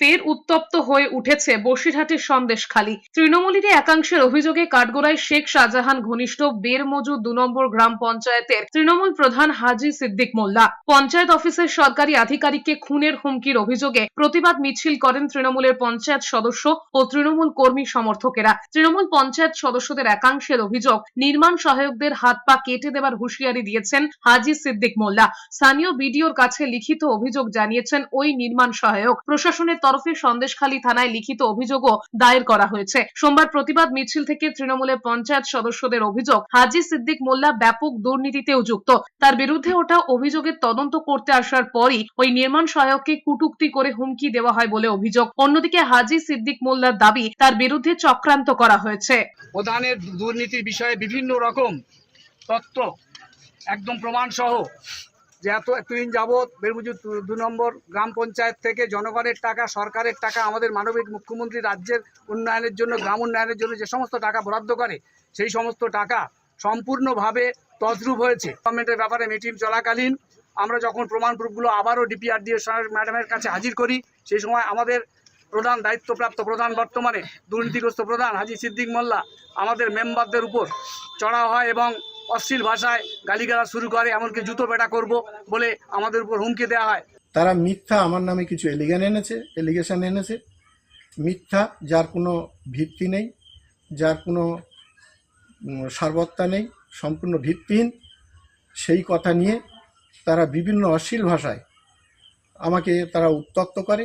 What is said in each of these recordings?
ফের উত্তপ্ত হয়ে উঠেছে বসিরহাটের সন্দেশখালী। তৃণমূলেরই একাংশের অভিযোগে কাঠগোড়ায় শেখ শাহজাহান ঘনিষ্ঠ বেরমজু দু নম্বর গ্রাম পঞ্চায়েতের তৃণমূল প্রধান হাজি সিদ্দিক মোল্লা। পঞ্চায়েত অফিসের সরকারি আধিকারিককে খুনের হুমকির অভিযোগে প্রতিবাদ মিছিল করেন তৃণমূলের পঞ্চায়েত সদস্য ও তৃণমূল কর্মী সমর্থকেরা। তৃণমূল পঞ্চায়েত সদস্যদের একাংশের অভিযোগ, নির্মাণ সহায়কদের হাত পা কেটে দেওয়ার হুঁশিয়ারি দিয়েছেন হাজি সিদ্দিক মোল্লা। স্থানীয় বিডিওর কাছে লিখিত অভিযোগ জানিয়েছেন ওই নির্মাণ সহায়ক। প্রশাসনের তরফে সন্দেশখালী থানায় লিখিত অভিযোগও দায়ের করা হয়েছে। সোমবার প্রতিবাদ মিছিল থেকে তৃণমূলের পঞ্চায়েত সদস্যদের অভিযোগ, হাজি সিদ্দিক মোল্লা ব্যাপক দুর্নীতিতেও যুক্ত। তার বিরুদ্ধে ওঠা অভিযোগের তদন্ত করতে আসার পরই ওই নির্মাণ সহায়ককে কুটুক্তি করে হুমকি দেওয়া হয় বলে অভিযোগ। অন্যদিকে হাজি সিদ্দিক মোল্লার দাবি, তার বিরুদ্ধে চক্রান্ত করা হয়েছে। প্রধানের দুর্নীতির বিষয়ে বিভিন্ন রকম তত্ত্ব, একদম প্রমাণ সহ যে এত এতদিন যাবৎ বেরমুজু দু নম্বর গ্রাম পঞ্চায়েত থেকে জনগণের টাকা, সরকারের টাকা, আমাদের মানবিক মুখ্যমন্ত্রী রাজ্যের উন্নয়নের জন্য, গ্রাম উন্নয়নের জন্য যে সমস্ত টাকা বরাদ্দ করে, সেই সমস্ত টাকা সম্পূর্ণভাবে তদ্রূপ হয়েছে। গভর্নমেন্টের ব্যাপারে মিটিং চলাকালীন, আমরা যখন প্রমাণ প্রুফগুলো আবারও ডিপিআরডিও ম্যাডামের কাছে হাজির করি, সেই সময় আমাদের প্রধান, দায়িত্বপ্রাপ্ত প্রধান বর্তমানে দুর্নীতিগ্রস্ত প্রধান হাজি সিদ্দিক মোল্লা, আমাদের মেম্বারদের উপর চড়া হয় এবং অশ্লীল ভাষায় গালিগালাজ শুরু করে, এমনকি জুতো পেটা করব বলে আমাদের উপর হুমকি দেওয়া হয়। তারা মিথ্যা আমার নামে কিছু এলিগান এনেছে, এলিগেশন এনেছে। মিথ্যা, যার কোনো ভিত্তি নেই, যার কোনো সারবত্তা নেই, সম্পূর্ণ ভিত্তিহীন। সেই কথা নিয়ে তারা বিভিন্ন অশ্লীল ভাষায় আমাকে তারা উত্তক্ত করে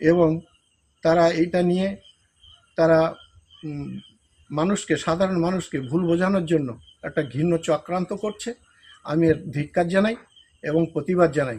এবং তারা এইটা নিয়ে তারা মানুষকে, সাধারণ মানুষকে ভুল বোঝানোর জন্য একটা ঘৃণ্য চক্রান্ত করছে। আমি এর ধিক্কার জানাই এবং প্রতিবাদ জানাই।